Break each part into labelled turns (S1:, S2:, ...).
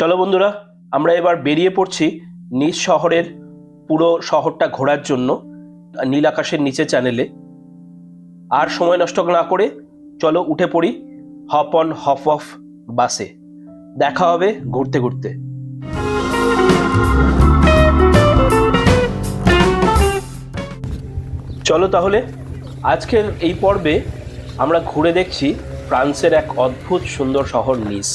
S1: চলো বন্ধুরা, আমরা এবার বেরিয়ে পড়ছি নিজ শহরের পুরো শহরটা ঘোরার জন্য, নীল আকাশের নিচে চ্যানেলে আর সময় নষ্ট না করে চলো উঠে পড়ি হপ অন হপ অফ বাসে দেখা হবে ঘুরতে ঘুরতে। চলো তাহলে, আজকের এই পর্বে আমরা ঘুরে দেখছি ফ্রান্সের এক অদ্ভুত সুন্দর শহর নিস।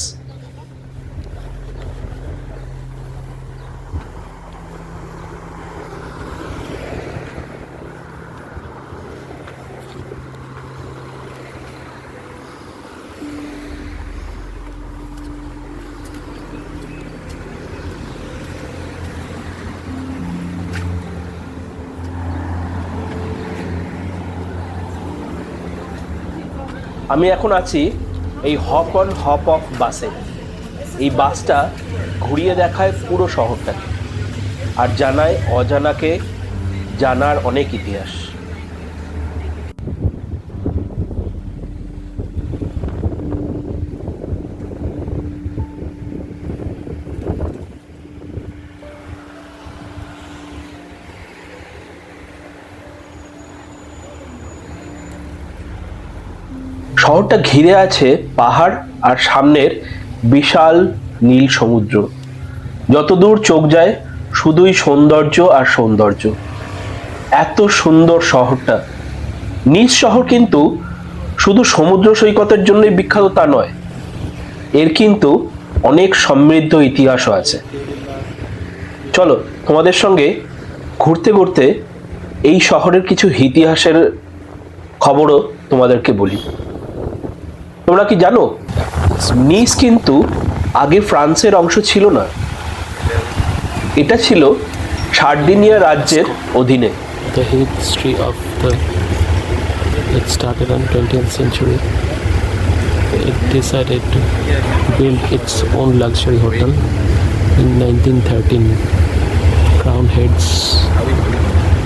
S1: আমি এখন আছি এই হপ অন হপ অফ বাসে এই বাসটা ঘুরিয়ে দেখায় পুরো শহরটাকে। আর জানায় অজানাকে জানার অনেক ইতিহাস। শহরটা ঘিরে আছে পাহাড় আর সামনের বিশাল নীল সমুদ্র। যতদূর চোখ যায়, শুধুই সৌন্দর্য আর সৌন্দর্য। এত সুন্দর শহরটা। নিজ শহর কিন্তু শুধু সমুদ্র সৈকতের জন্যই বিখ্যাত তা নয়, এর কিন্তু অনেক সমৃদ্ধ ইতিহাসও আছে। চলো, তোমাদের সঙ্গে ঘুরতে ঘুরতে এই শহরের কিছু ইতিহাসের খবরও তোমাদেরকে বলি। তোমরা কি জানো নিস কিন্তু আগে ফ্রান্সের অংশ ছিল না এটা ছিল সার্ডিনিয়া রাজ্যের অধীনে
S2: the history of the it started in 20th century it decided to build its own luxury hotel in 1913 crown heads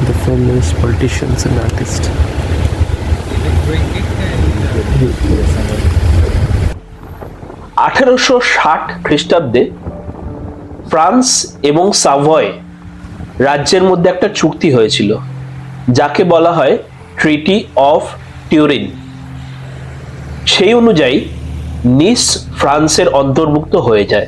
S2: the famous politicians and artists
S1: আঠেরোশো ষাট খ্রিস্টাব্দে ফ্রান্স এবং সাভয় রাজ্যের মধ্যে একটা চুক্তি হয়েছিল, যাকে বলা হয় ট্রিটি অফ টিউরিন। সেই অনুযায়ী নিস ফ্রান্সের অন্তর্ভুক্ত হয়ে যায়।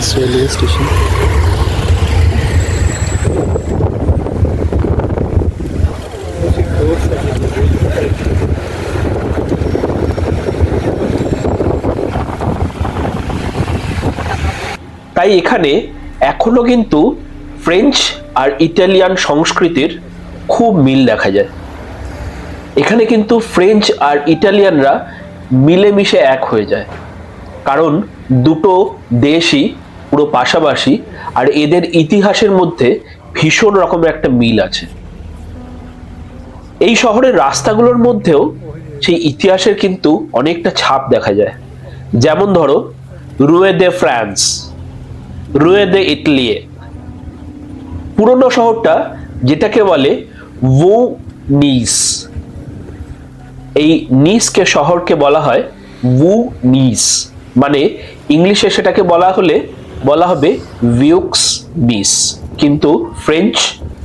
S2: Nice railway station.
S1: তাই এখানে এখনও কিন্তু ফ্রেঞ্চ আর ইটালিয়ান সংস্কৃতির খুব মিল দেখা যায়। এখানে কিন্তু ফ্রেঞ্চ আর ইটালিয়ানরা মিলেমিশে এক হয়ে যায়। কারণ দুটো দেশই পুরো পাশাপাশি আর এদের ইতিহাসের মধ্যে ভীষণ রকমের একটা মিল আছে। এই শহরের রাস্তাগুলোর মধ্যেও সেই ইতিহাসের কিন্তু অনেকটা ছাপ দেখা যায়। যেমন ধরো, রুয়ে দে ফ্রান্স, রুয়ে দে ইটলিয়ে পুরনো শহরটা যেটাকে বলে ভু নিস। এই নিসকে শহরকে বলা হয় ভু নিস। মানে ইংলিশে সেটাকে বলা হলে বলা হবে ভিউক্স নিস কিন্তু ফ্রেঞ্চ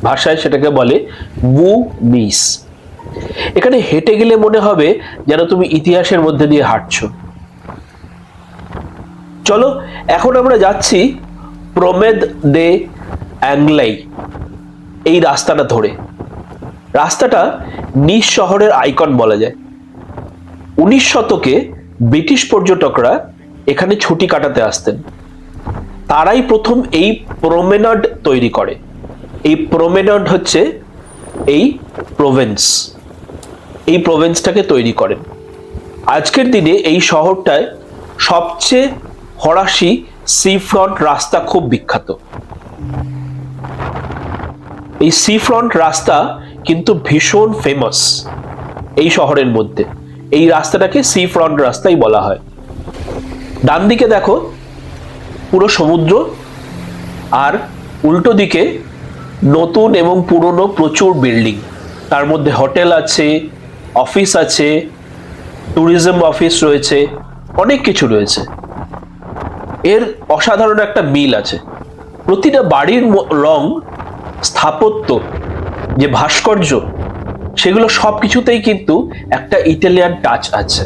S1: ভাষায় সেটাকে বলে ভু নিস এখানে হেঁটে গেলে মনে হবে যেন তুমি ইতিহাসের মধ্যে দিয়ে হাঁটছো। চলো, এখন আমরা যাচ্ছি প্রমেদ দে অ্যাংলাই এই রাস্তাটা ধরে। রাস্তাটা নিস শহরের আইকন বলা যায়। উনিশ শতকে ব্রিটিশ পর্যটকরা এখানে ছুটি কাটাতে আসতেন। তারাই প্রথম এই প্রোমেনাড তৈরি করে। এই প্রোমেনাড হচ্ছে এই প্রোভেন্স। এই প্রোভেন্সটাকে তৈরি করেন। আজকের দিনে এই শহরটায় সবচেয়ে ফরাসি সি ফ্রন্ট রাস্তা খুব বিখ্যাত। এই সি ফ্রন্ট রাস্তা কিন্তু ভীষণ ফেমাস এই শহরের মধ্যে। এই রাস্তাটাকে সি ফ্রন্ট রাস্তাই বলা হয়। ডান দিকে দেখো পুরো সমুদ্র আর উল্টো দিকে নতুন এবং পুরনো প্রচুর বিল্ডিং। তার মধ্যে হোটেল আছে, অফিস আছে, ট্যুরিজম অফিস রয়েছে, অনেক কিছু রয়েছে। এর অসাধারণ একটা মিল আছে। প্রতিটা বাড়ির রং স্থাপত্য, যে ভাস্কর্য, সেগুলো সব কিছুতেই কিন্তু একটা ইটালিয়ান টাচ আছে।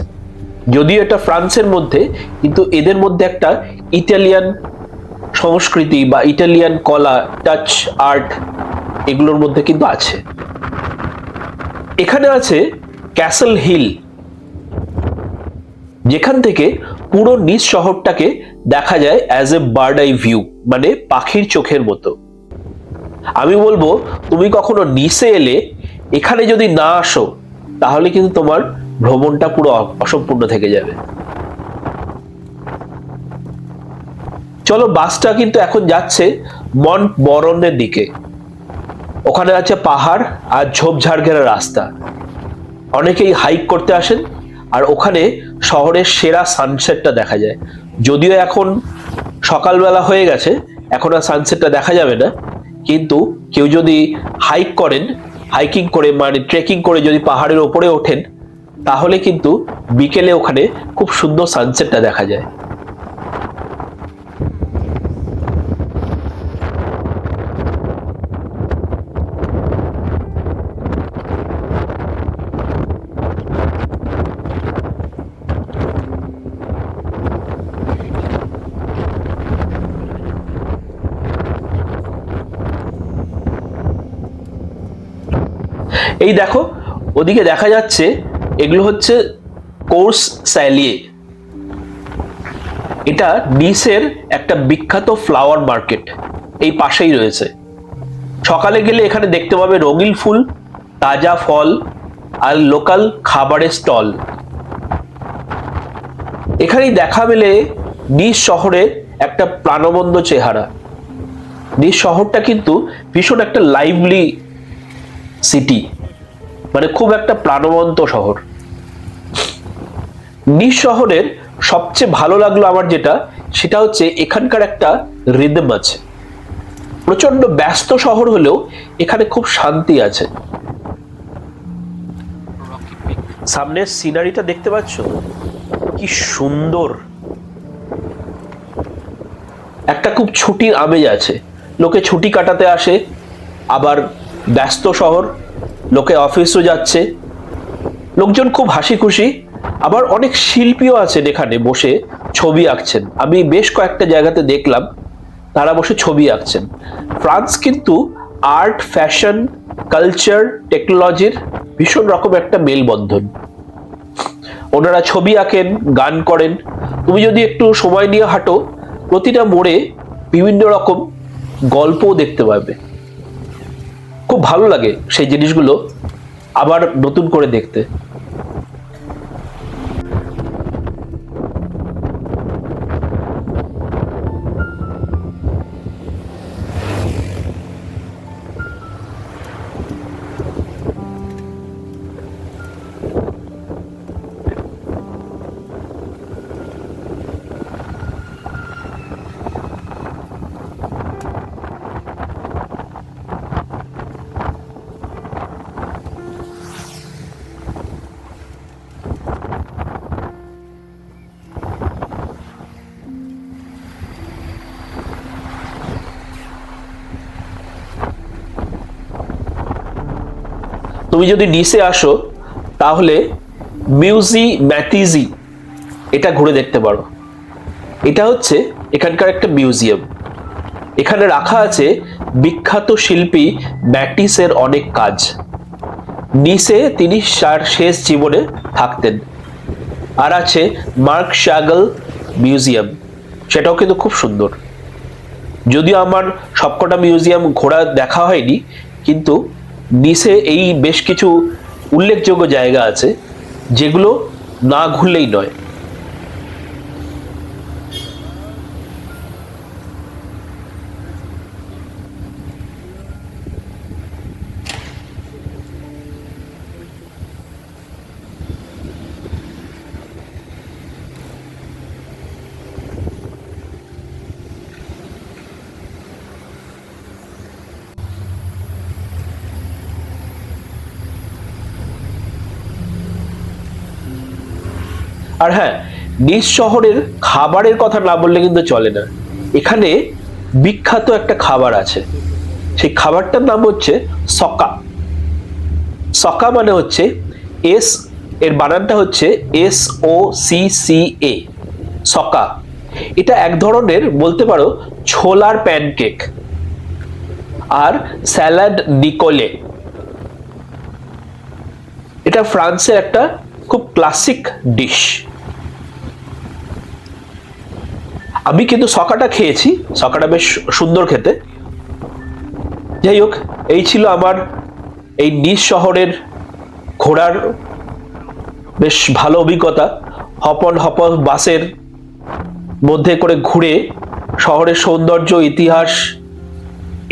S1: যদিও এটা ফ্রান্সের মধ্যে, কিন্তু এদের মধ্যে একটা ইটালিয়ান সংস্কৃতি বা ইটালিয়ান কলা, টাচ, আর্ট এগুলোর মধ্যে কিন্তু আছে। এখানে আছে ক্যাসেল হিল, যেখান থেকে পুরো নিচ শহরটাকে দেখা যায় as a bird eye view মানে পাখির চোখের মতো। আমি বলব, তুমি কখনো নিচে এলে, এখানে যদি না আসো, তাহলে কিন্তু তোমার ভ্রমণটা পুরো অসম্পূর্ণ থেকে যাবে। চলো বাসটা কিন্তু এখন যাচ্ছে মন বরণের দিকে। ওখানে আছে পাহাড় আর ঝোপঝাড় ঘেরা রাস্তা। অনেকেই হাইক করতে আসেন আর ওখানে শহরের সেরা সানসেটটা দেখা যায়। যদিও এখন সকালবেলা হয়ে গেছে, এখন আর সানসেটটা দেখা যাবে না। কিন্তু কেউ যদি হাইক করেন হাইকিং করে মানে ট্রেকিং করে যদি পাহাড়ের ওপরে ওঠেন তাহলে কিন্তু বিকেলে ওখানে খুব সুন্দর সানসেটটা দেখা যায়। এই দেখো ওদিকে দেখা যাচ্ছে এগুলো হচ্ছে কোর্স স্যালিয়ে এটা নিসের একটা বিখ্যাত ফ্লাওয়ার মার্কেট, এই পাশেই রয়েছে। সকালে গেলে এখানে দেখতে পাবে রঙিন ফুল, তাজা ফল আর লোকাল খাবারের স্টল। এখানেই দেখা মেলে নিস শহরে একটা প্রাণবন্ত চেহারা। নিস শহরটা কিন্তু ভীষণ একটা লাইভলি সিটি মানে খুব একটা প্রাণবন্ত শহর। নিস শহরের সবচেয়ে ভালো লাগল আমার যেটা, সেটা হচ্ছে এখানকার একটা রিদম আছে। প্রচণ্ড ব্যস্ত শহর হলেও এখানে খুব শান্তি আছে। সামনের সিনারিটা দেখতে পাচ্ছ? কি সুন্দর। একটা খুব ছুটির আমেজ আছে। লোকে ছুটি কাটাতে আসে, আবার ব্যস্ত শহর, লোকে অফিসও যাচ্ছে। লোকজন খুব হাসি খুশি আবার অনেক শিল্পীও আছেন এখানে বসে ছবি আঁকছেন। আমি বেশ কয়েকটা জায়গাতে দেখলাম, তারা বসে ছবি আঁকছেন। ফ্রান্স কিন্তু আর্ট, ফ্যাশন, কালচার, টেকনোলজির ভীষণ রকম একটা মেলবন্ধন। ওনারা ছবি আঁকেন, গান করেন। তুমি যদি একটু সময় নিয়ে হাঁটো, প্রতিটা মোড়ে বিভিন্ন রকম গল্পও দেখতে পাবে। খুব ভালো লাগে সেই জিনিসগুলো আবার নতুন করে দেখতে। তুমি যদি নিচে আসো, তাহলে মিউজি ম্যাথিজি এটা ঘুরে দেখতে পারো। এটা হচ্ছে এখানকার একটা মিউজিয়াম। এখানে রাখা আছে বিখ্যাত শিল্পী ম্যাটিসের অনেক কাজ। নিসে তিনি তার শেষ জীবনে থাকতেন। আর আছে মার্ক শ্যাগল মিউজিয়াম। সেটাও কিন্তু খুব সুন্দর। যদিও আমার সবকটা মিউজিয়াম ঘোরা দেখা হয়নি, কিন্তু নিসে এই বেশ কিছু উল্লেখযোগ্য জায়গা আছে যেগুলো না ঘুরলেই নয়। আর হ্যাঁ নিজ শহরের খাবারের কথা না বললে কিন্তু চলে না। এখানে বিখ্যাত একটা খাবার আছে। সেই খাবারটার নাম হচ্ছে সকা। সকা মানে হচ্ছে এস, এর বানানটা হচ্ছে S O C C A, সকা। এটা এক ধরনের বলতে পারো ছোলার প্যানকেক আর স্যালাড নিকোলে। এটা ফ্রান্সের একটা খুব ক্লাসিক ডিশ। আমি কিন্তু সকাটা খেয়েছি, সকাটা বেশ সুন্দর খেতে। যাই হোক, এই ছিল আমার এই নিজ শহরের ঘোরার বেশ ভালো অভিজ্ঞতা। হপন হপন বাসের মধ্যে করে ঘুরে শহরের সৌন্দর্য, ইতিহাস,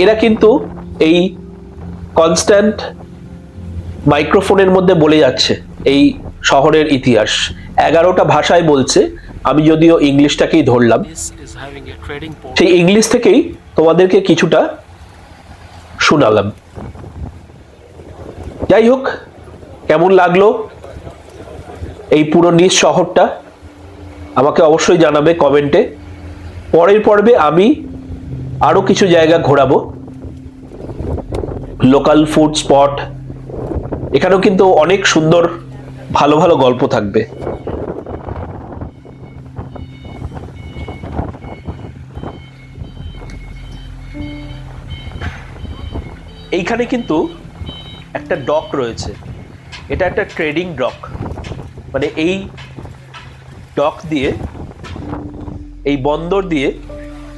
S1: এরা কিন্তু এই কনস্ট্যান্ট মাইক্রোফোনের মধ্যে বলে যাচ্ছে, এই শহরের ইতিহাস। এগারোটা ভাষায় বলছে আমি যদিও ইংলিশটাকেই ধরলাম. সেই ইংলিশ থেকেই তোমাদেরকে কিছুটা শোনালাম। যাই হোক কেমন লাগল এই পুরো নিজ শহরটা? আমাকে অবশ্যই জানাবে কমেন্টে। পরের পর্বে আমি আরও কিছু জায়গা ঘোরাবো। লোকাল ফুড স্পট এখানেও কিন্তু অনেক সুন্দর ভালো ভালো গল্প থাকবে। এইখানে কিন্তু একটা ডক রয়েছে। এটা একটা ট্রেডিং ডক মানে এই ডক দিয়ে, এই বন্দর দিয়ে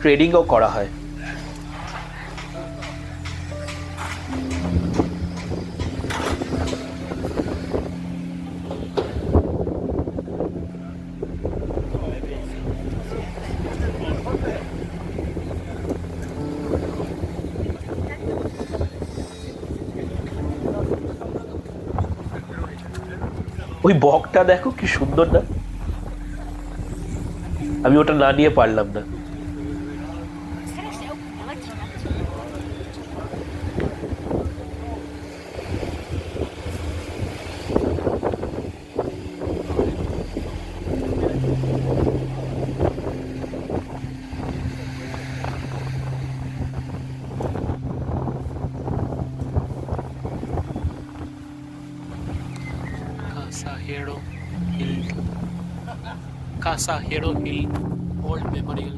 S1: ট্রেডিংও করা হয়। ওই বকটা দেখো কি সুন্দর না। আমি ওটা না নিয়ে পারলাম না।
S2: Casa Hero Hill Old Memorial.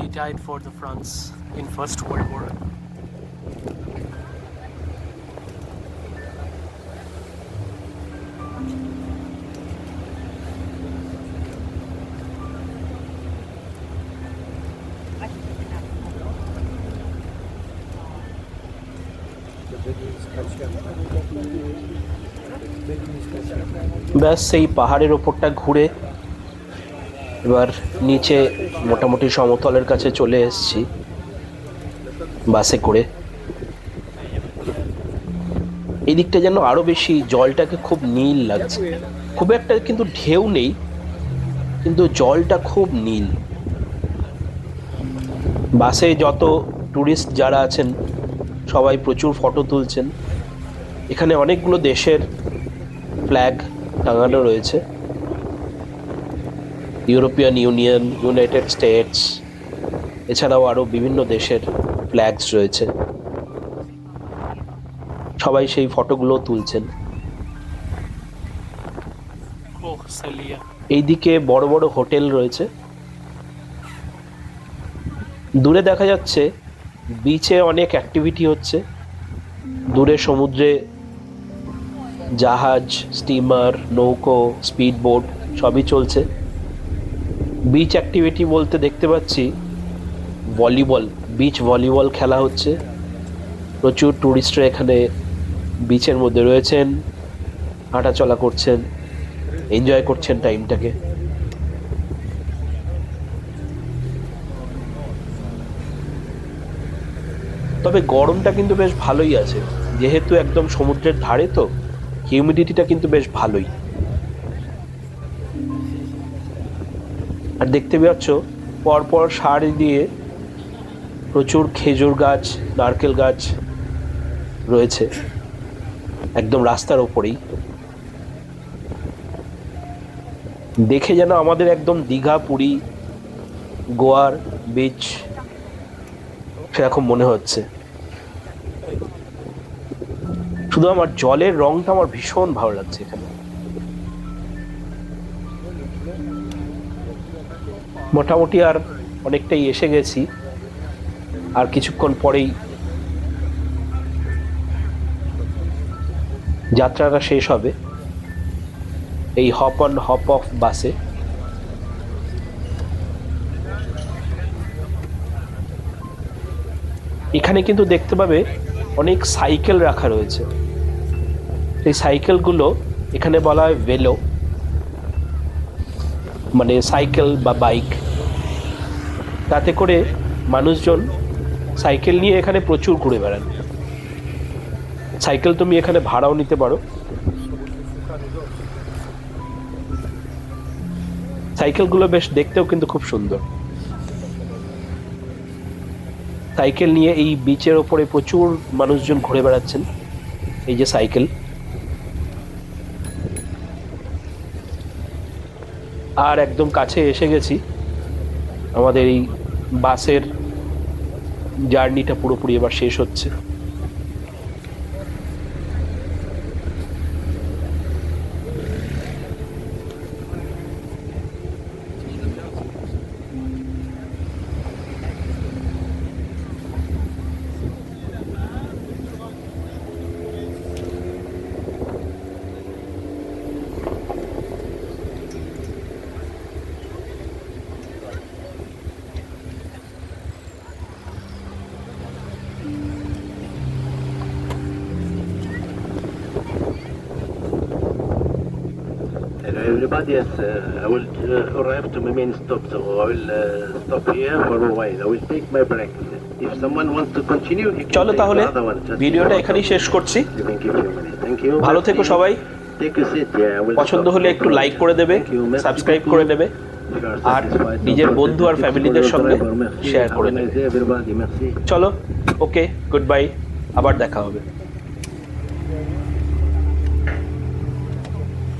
S2: He died for the France in First World War.
S1: ব্যাস, সেই পাহাড়ের ওপরটা ঘুরে এবার নিচে মোটামুটি সমতলের কাছে চলে এসেছি বাসে করে। এই দিকটা যেন আরও বেশি জলটাকে খুব নীল লাগছে। খুব একটা কিন্তু ঢেউ নেই, কিন্তু জলটা খুব নীল। বাসে যত টুরিস্ট যারা আছেন, সবাই প্রচুর ফটো তুলছেন। এখানে অনেকগুলো দেশের ফ্ল্যাগ টাঙানো রয়েছে। ইউরোপিয়ান ইউনিয়ন ইউনাইটেড স্টেটস এছাড়াও আরও বিভিন্ন দেশের ফ্ল্যাগস রয়েছে। সবাই সেই ফটোগুলো তুলছেন. এইদিকে বড় বড় হোটেল রয়েছে। দূরে দেখা যাচ্ছে বিচে অনেক অ্যাক্টিভিটি হচ্ছে। দূরে সমুদ্রে জাহাজ স্টিমার নৌকো স্পিড বোট সবই চলছে। বিচ অ্যাক্টিভিটি বলতে দেখতে পাচ্ছি ভলিবল বিচ ভলিবল খেলা হচ্ছে। প্রচুর ট্যুরিস্টরা এখানে বিচের মধ্যে রয়েছেন, হাঁটাচলা করছেন এনজয় করছেন টাইমটাকে তবে গরমটা কিন্তু বেশ ভালোই আছে, যেহেতু একদম সমুদ্রের ধারে তো। হিউমিডিটিটা কিন্তু বেশ ভালোই। আর দেখতে পাচ্ছ, পরপর সার দিয়ে প্রচুর খেজুর গাছ, নারকেল গাছ রয়েছে, একদম রাস্তার ওপরেই। দেখে যেন আমাদের একদম দীঘা, পুরী, গোয়ার বিচ সেরকম মনে হচ্ছে। শুধু আমার জলের রংটা আমার ভীষণ ভালো লাগছে এখানে। মোটামুটি আর অনেকটাই এসে গেছি, আর কিছুক্ষণ পরেই যাত্রাটা শেষ হবে, এই হপ অন হপ অফ বাসে এখানে কিন্তু দেখতে পাবে অনেক সাইকেল রাখা রয়েছে। এই সাইকেলগুলো এখানে বলা হয় ভেলো মানে সাইকেল বা বাইক। তাতে করে মানুষজন সাইকেল নিয়ে এখানে প্রচুর ঘুরে বেড়ান সাইকেল তুমি এখানে ভাড়াও নিতে পারো। সাইকেলগুলো বেশ দেখতেও কিন্তু খুব সুন্দর। সাইকেল নিয়ে এই বিচের ওপরে প্রচুর মানুষজন ঘুরে বেড়াচ্ছেন। এই যে সাইকেল। আর একদম কাছে এসে গেছি। আমাদের এই বাসের জার্নিটা পুরোপুরি এবার শেষ হচ্ছে।
S3: Everybody, yes, uh, I will uh, arrive to my main stop, so I will uh, stop here for a while. I will take my break. If someone wants to continue, he can
S1: চলো
S3: take
S1: তাহলে ভিডিওটা. এখানেই শেষ করছি. ভালো থেকো সবাই পছন্দ হলে একটু লাইক করে দেবে সাবস্ক্রাইব করে
S3: are
S1: আর নিজের বন্ধু আর ফ্যামিলিদের সঙ্গে. শেয়ার করে
S3: day,
S1: চলো ওকে গুড বাই আবার দেখা হবে